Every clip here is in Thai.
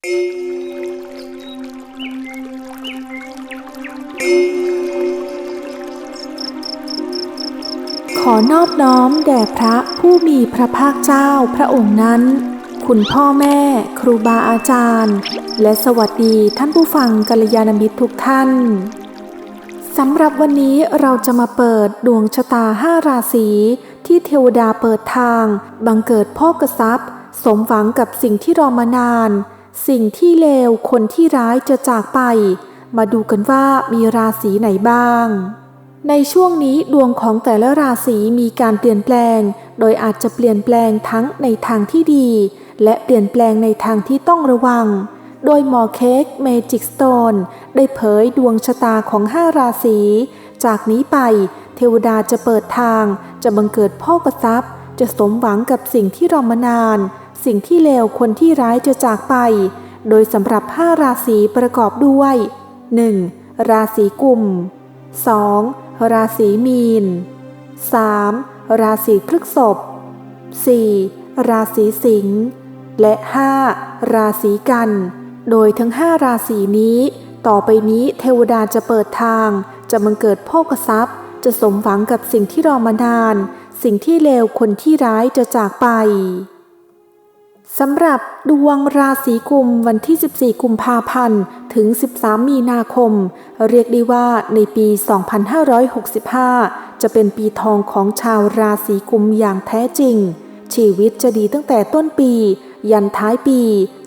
ขอนอบน้อมแด่พระผู้มีพระภาคเจ้าพระองค์นั้น คุณพ่อแม่ครูบาอาจารย์ และสวัสดีท่านผู้ฟังกัลยาณมิตรทุกท่านสำหรับวันนี้เราจะมาเปิดดวงชะตาห้าราศีที่เทวดาเปิดทาง บังเกิดพ่อกทรัพย์ สมหวังกับสิ่งที่รอมานาน สิ่งที่เลวคนที่ร้ายจะจากไป มาดูกันว่ามีราศีไหนบ้าง ในช่วงนี้ดวงของแต่ละราศีมีการเปลี่ยนแปลง โดยอาจจะเปลี่ยนแปลงทั้งในทางที่ดี และเปลี่ยนแปลงในทางที่ต้องระวัง โดยหมอเค้กเมจิกสโตนได้เผยดวงชะตาของห้าราศีจากนี้ไป เทวดาจะเปิดทาง จะบังเกิดพ่อกรัพย์จะสมหวังกับสิ่งที่รอมานาน สิ่งที่เลวคนที่ร้ายจะจากไป โดยสำหรับห้าราศีประกอบด้วย 1. ราศีกุม 2. ราศีมีน 3. ราศีพฤษภ 4. ราศีสิงห์และ 5. ราศีกัน โดยทั้ง 5 ราศีนี้ ต่อไปนี้เทวดาจะเปิดทาง จะบังเกิดโภคทรัพย์ จะสมหวังกับสิ่งที่รอมานาน สิ่งที่เลวคนที่ร้ายจะจากไป สำหรับดวงราศีกุมวันที่ 14 กุมภาพันธ์ ถึง 13 มีนาคม เรียกได้ว่าในปี 2565 จะเป็นปีทองของชาวราศีกุมอย่างแท้จริง ชีวิตจะดีตั้งแต่ต้นปี ยันท้ายปี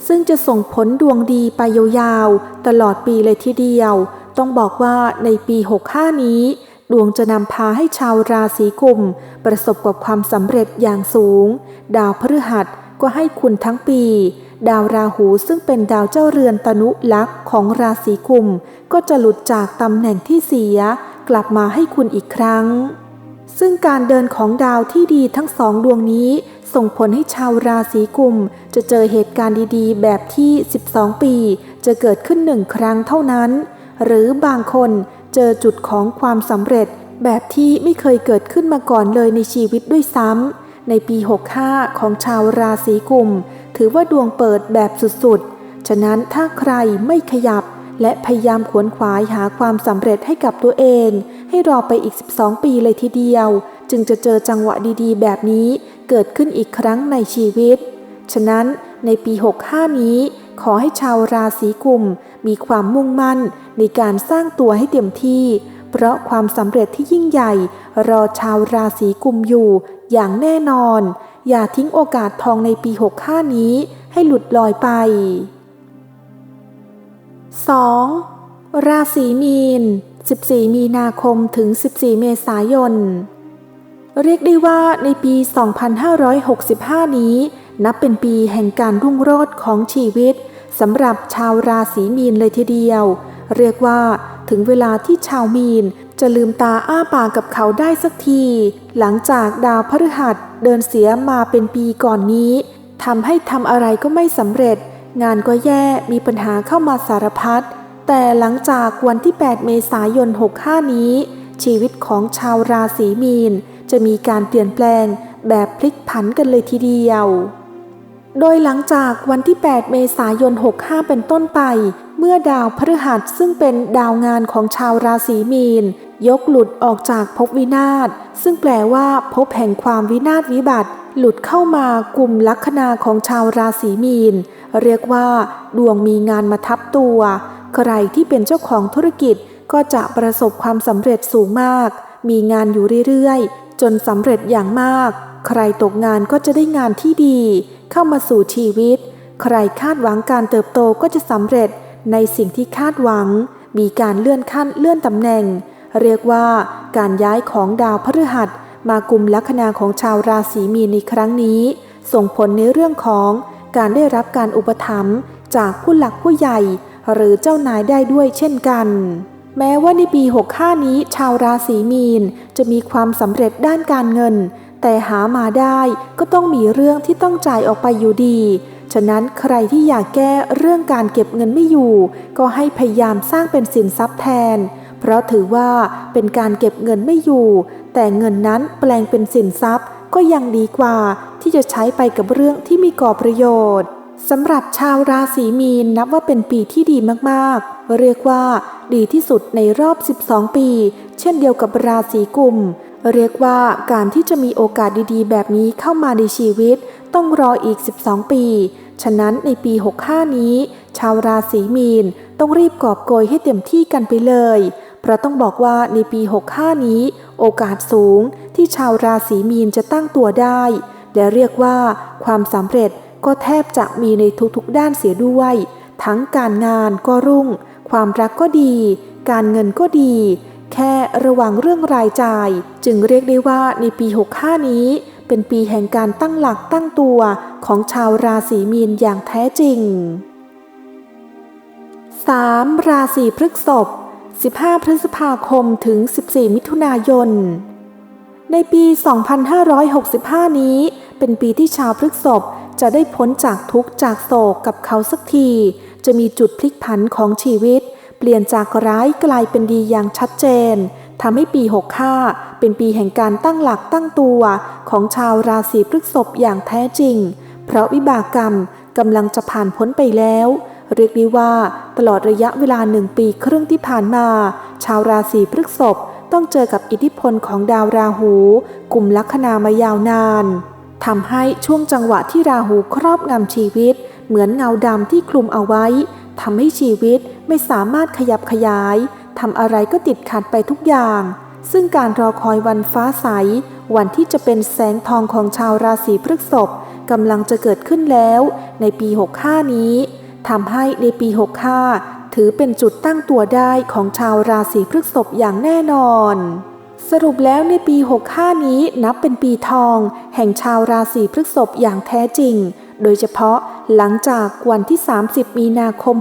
ซึ่งจะส่งผลดวงดีไปยาวๆ ตลอดปีเลยทีเดียว ต้องบอกว่าในปี 65 นี้ ดวงจะนำพาให้ชาวราศีกุม ประสบกับความสำเร็จอย่างสูง ดาวพฤหัส ก็ให้คุณทั้งปี ดาวราหูซึ่งเป็นดาวเจ้าเรือนตนุลักษ์ของราศีกุม ก็จะหลุดจากตำแหน่งที่เสีย กลับมาให้คุณอีกครั้ง ซึ่งการเดินของดาวที่ดีทั้งสองดวงนี้ ส่งผลให้ชาวราศีกุม จะเจอเหตุการณ์ดีๆ แบบที่ 12 ปี จะเกิดขึ้นหนึ่งครั้งเท่านั้น หรือบางคนเจอจุดของความสำเร็จแบบที่ไม่เคยเกิดขึ้นมาก่อนเลยในชีวิตด้วยซ้ำ ในปี 65 ของชาวราศีกุม ถือว่าดวงเปิดแบบสุดๆ ฉะนั้นถ้าใครไม่ขยับและพยายามขวนขวายหาความสำเร็จให้กับตัวเอง ให้รอไปอีก 12 ปีเลยทีเดียว จึงจะเจอจังหวะดีๆ แบบนี้เกิดขึ้นอีกครั้งในชีวิต ฉะนั้นในปี 65 นี้ ขอให้ชาวราศีกุม มีความมุ่งมั่นในการสร้างตัวให้เต็มที่ เพราะความสำเร็จที่ยิ่งใหญ่ รอชาวราศีกุมอยู่อย่างแน่นอน อย่าทิ้งโอกาสทองในปี 65 นี้ให้หลุดลอยไป 2. ราศีมีน 14 มีนาคมถึง 14 เมษายน เรียกได้ว่าในปี 2565 นี้ นับเป็นปีแห่งการรุ่งโรจน์ของชีวิตสำหรับชาวราศีมีนเลยทีเดียว เรียกว่า ถึงเวลาที่ชาวมีน จะลืมตาอ้าปากกับเขาได้สักที หลังจากดาวพฤหัสเดินเสียมาเป็นปีก่อนนี้ทำให้ทำอะไรก็ไม่สำเร็จ งานก็แย่มีปัญหาเข้ามาสารพัดแต่หลังจากวันที่ 8 เมษายน 65 นี้ ชีวิตของชาวราศีมีน จะมีการเปลี่ยนแปลงแบบพลิกผันกันเลยทีเดียว โดยหลังจากวันที่ 8 เมษายน 65 เป็นต้นไป เมื่อดาวพฤหัสซึ่งเป็นดาวงานของชาวราศีมีน ยกหลุดออกจากภพวินาศซึ่งแปลว่าภพแห่งความวินาศวิบัติ หลุดเข้ามากลุ่มลัคนาของชาวราศีมีน เรียกว่า ดวงมีงานมาทับตัว ใครที่เป็นเจ้าของธุรกิจก็จะประสบความสำเร็จสูงมาก มีงานอยู่เรื่อยๆ จนสำเร็จอย่างมาก ใครตกงานก็จะได้งานที่ดี เข้ามาสู่ชีวิต ใครคาดหวังการเติบโตก็จะสำเร็จ ในสิ่งที่คาดหวัง มีการเลื่อนขั้นเลื่อนตำแหน่ง เรียกว่าการย้ายของดาวพฤหัสมากลุ่มลัคนาของชาวราศีมีนในครั้งนี้ ส่งผลในเรื่องของการได้รับการอุปถัมภ์จากผู้หลักผู้ใหญ่ หรือเจ้านายได้ด้วยเช่นกัน แม้ว่าในปี 65 นี้ ชาวราศีมีนจะมีความสำเร็จด้านการเงิน แต่หามาได้ก็ต้องมีเรื่องที่ต้องจ่ายออกไปอยู่ดี ฉะนั้นใครที่อยากแก้เรื่องการเก็บเงินไม่อยู่ ก็ให้พยายามสร้างเป็นสินทรัพย์แทน เพราะถือว่าเป็นการเก็บเงินไม่อยู่ แต่เงินนั้นแปลงเป็นสินทรัพย์ก็ยังดีกว่า ที่จะใช้ไปกับเรื่องที่มีก่อประโยชน์สำหรับชาวราศีมีนนับว่าเป็นปีที่ดีมากๆ เรียกว่าดีที่สุดในรอบ 12 ปี เช่นเดียวกับราศีกุม เรียกว่าการที่จะมีโอกาสดีๆ แบบนี้เข้ามาในชีวิต ต้องรออีก 12 ปี ฉะนั้นในปี 65 นี้ ชาวราศีมีนต้องรีบกอบโกยให้เต็มที่กันไปเลย เพราะต้องบอกว่าในปี 65 นี้ โอกาสสูงที่ชาวราศีมีนจะตั้งตัวได้ และเรียกว่าความสำเร็จก็แทบจะมีในทุกๆด้านเสียด้วย ทั้งการงานก็รุ่ง ความรักก็ดี การเงินก็ดี แค่ระวังเรื่องรายจ่าย จึงเรียกได้ว่าในปี 65 นี้ เป็นปีแห่งการตั้งหลักตั้งตัวของชาวราศีมีนอย่างแท้จริง 3. ราศีพฤกษภ15 พฤษภาคมถึง 14 มิถุนายน ในปี 2565 นี้ เป็นปีที่ชาวพฤกษภจะได้พ้นจากทุกข์จากโศกกับเขาสักที จะมีจุดพลิกผันของชีวิต เปลี่ยนจากร้ายกลายเป็นดีอย่างชัดเจน ทำให้ปี 65 เป็นปีแห่งการตั้งหลักตั้งตัวของชาวราศีพฤษภอย่างแท้จริง เพราะวิบากกรรมกำลังจะผ่านพ้นไปแล้ว เรียกได้ว่าตลอดระยะเวลาหนึ่งปีครึ่งที่ผ่านมา ชาวราศีพฤษภต้องเจอกับอิทธิพลของดาวราหูกลุ่มลัคนามายาวนานทำให้ช่วงจังหวะที่ราหูครอบงำชีวิต เหมือนเงาดำที่คลุมเอาไว้ทำให้ชีวิตไม่สามารถขยับขยาย ทำอะไรก็ติดขัดไปทุกอย่าง ซึ่งการรอคอยวันฟ้าใส วันที่จะเป็นแสงทองของชาวราศีพฤษภกำลังจะเกิดขึ้นแล้ว ในปี 65 นี้ทำให้ในปี 65 ถือเป็นจุดตั้งตัวได้ของชาวราศีพฤษภอย่างแน่นอน สรุปแล้วในปี 65 นี้นับเป็นปีทอง แห่งชาวราศีพฤษภอย่างแท้จริง โดยเฉพาะหลังจากวันที่ 30 มีนาคม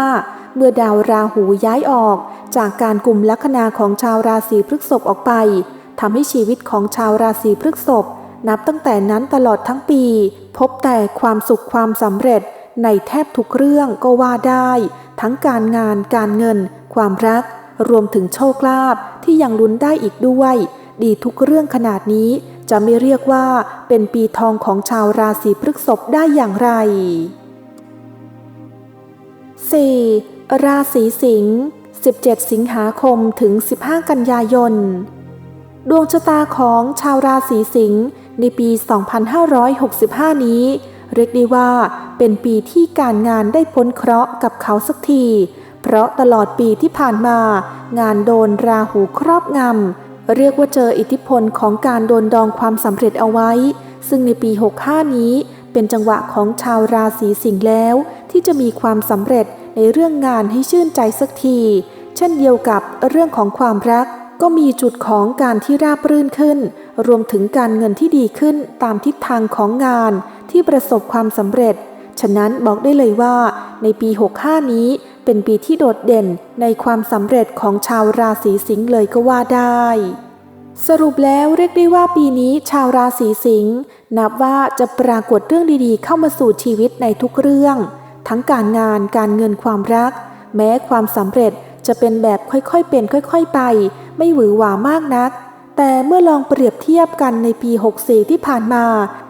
65 เมื่อดาวราหูย้ายออก จากการกลุ่มลัคนาของชาวราศีพฤษภออกไปทำให้ชีวิตของชาวราศีพฤษภนับตั้งแต่นั้นตลอดทั้งปี พบแต่ความสุขความสำเร็จ ในแทบทุกเรื่องก็ว่าได้ ทั้งการงานการเงิน ความรัก รวมถึงโชคลาภที่ยังลุ้นได้อีกด้วย ดีทุกเรื่องขนาดนี้ จะไม่เรียกว่าเป็นปีทองของชาวราศีพฤษภได้อย่างไร 4. ราศีสิงห์ 17 สิงหาคมถึง 15 กันยายน ดวงชะตาของชาวราศีสิงห์ในปี 2565 นี้ เรียกได้ว่าเป็นปีที่การงานได้พ้นเคราะห์กับเขาสักที เพราะตลอดปีที่ผ่านมา งานโดนราหูครอบงำ เรียกว่าเจออิทธิพลของการโดนดองความสำเร็จเอาไว้ ซึ่งในปี 65 นี้เป็นจังหวะของชาวราศีสิงห์แล้วที่จะมีความสำเร็จ ในเรื่องงานให้ชื่นใจสักที เช่นเดียวกับเรื่องของความรัก ก็มีจุดของการที่ราบรื่นขึ้น รวมถึงการเงินที่ดีขึ้นตามทิศทางของงานที่ประสบความสำเร็จ ฉะนั้นบอกได้เลยว่า ในปี 65 นี้เป็นปีที่โดดเด่นในความสำเร็จของชาวราศีสิงห์เลยก็ว่าได้ สรุปแล้วเรียกได้ว่าปีนี้ชาวราศีสิงห์นับว่าจะปรากฏเรื่องดีๆ เข้ามาสู่ชีวิตในทุกเรื่อง ทั้งการงานการเงินความรัก แม้ความสำเร็จจะเป็นแบบค่อยๆเป็นค่อยๆไป ไม่หวือหวามากนัก แต่เมื่อลองเปรียบเทียบกันในปี 64 ที่ผ่านมา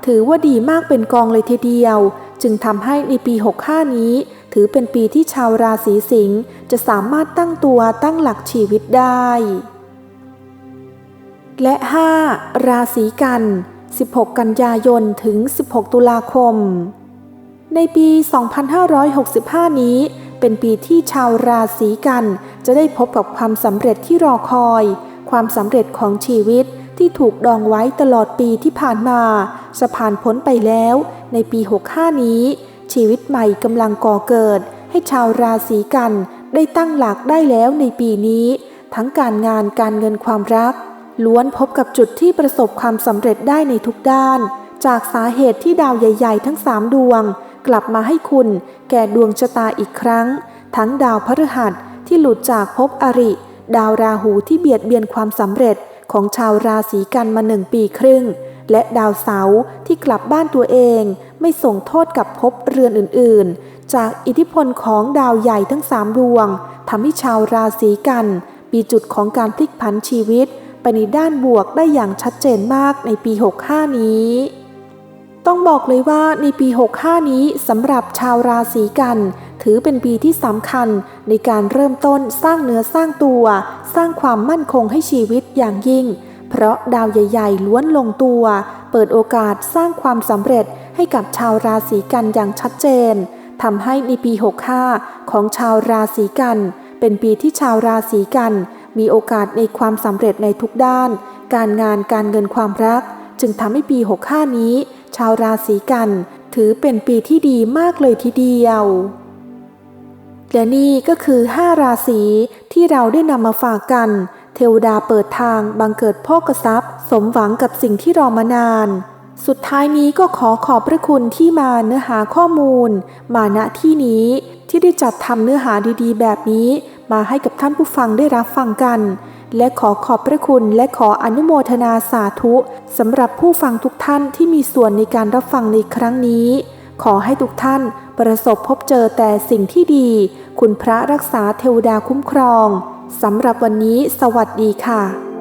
ถือว่าดีมากเป็นกองเลยทีเดียว จึงทำให้ในปี 65 นี้ ถือเป็นปีที่ชาวราศีสิงห์จะสามารถตั้งตัวตั้งหลักชีวิตได้ และ 5. ราศีกัน 16 กันยายนถึง 16 ตุลาคม ในปี 2565 นี้ เป็นปีที่ชาวราศีกัน จะได้พบกับความสำเร็จที่รอคอย ความสำเร็จของชีวิตที่ถูกดองไว้ตลอดปีที่ผ่านมาจะผ่านพ้นไปแล้ว ในปี 65 นี้ ชีวิตใหม่กำลังก่อเกิด ให้ชาวราศีกันได้ตั้งหลักได้แล้วในปีนี้ ทั้งการงานการเงินความรัก ล้วนพบกับจุดที่ประสบความสำเร็จได้ในทุกด้าน จากสาเหตุที่ดาวใหญ่ ๆ ทั้งสามดวง กลับมาให้คุณ แก่ดวงชะตาอีกครั้ง ทั้งดาวพฤหัสที่หลุดจากภพอริ ดาวราหูที่เบียดเบียนความสำเร็จของชาวราศีกันมาหนึ่งปีครึ่ง และดาวเสาร์ที่กลับบ้านตัวเอง ไม่ส่งโทษกับภพเรือนอื่นๆ จากอิทธิพลของดาวใหญ่ทั้งสามดวงทำให้ชาวราศีกันมีจุดของการพลิกผันชีวิต ไปในด้านบวกได้อย่างชัดเจนมากในปี 65 นี้ ต้องบอกเลยว่าในปี 65 นี้สำหรับชาวราศีกัน ถือเป็นปีที่สำคัญในการเริ่มต้นสร้างเนื้อสร้างตัว สร้างความมั่นคงให้ชีวิตอย่างยิ่ง เพราะดาวใหญ่ ๆ ล้วนลงตัว เปิดโอกาสสร้างความสำเร็จให้กับชาวราศีกันอย่างชัดเจนทำให้ในปี 65 ของชาวราศีกัน เป็นปีที่ชาวราศีกัน มีโอกาสในความสำเร็จในทุกด้าน การงานการเงินความรัก จึงทำให้ปี 65 นี้ ชาวราศีกันถือเป็นปีที่ดีมากเลยทีเดียว และนี่ก็คือ 5 ราศีที่เราได้นำมาฝากกัน เทวดาเปิดทางบังเกิดโภกทรัพย์ สมหวังกับสิ่งที่รอมานาน สุดท้ายนี้ก็ขอขอบพระคุณที่มาเนื้อหาข้อมูล มาณที่นี้ที่ได้จัดทำเนื้อหาดีๆ แบบนี้ มาให้กับท่านผู้ฟังได้รับฟังกัน และขอขอบพระคุณและขออนุโมทนาสาธุสำหรับผู้ฟังทุกท่านที่มีส่วนในการรับฟังในครั้งนี้ ขอให้ทุกท่านประสบพบเจอแต่สิ่งที่ดี คุณพระรักษาเทวดาคุ้มครองสำหรับวันนี้สวัสดีค่ะ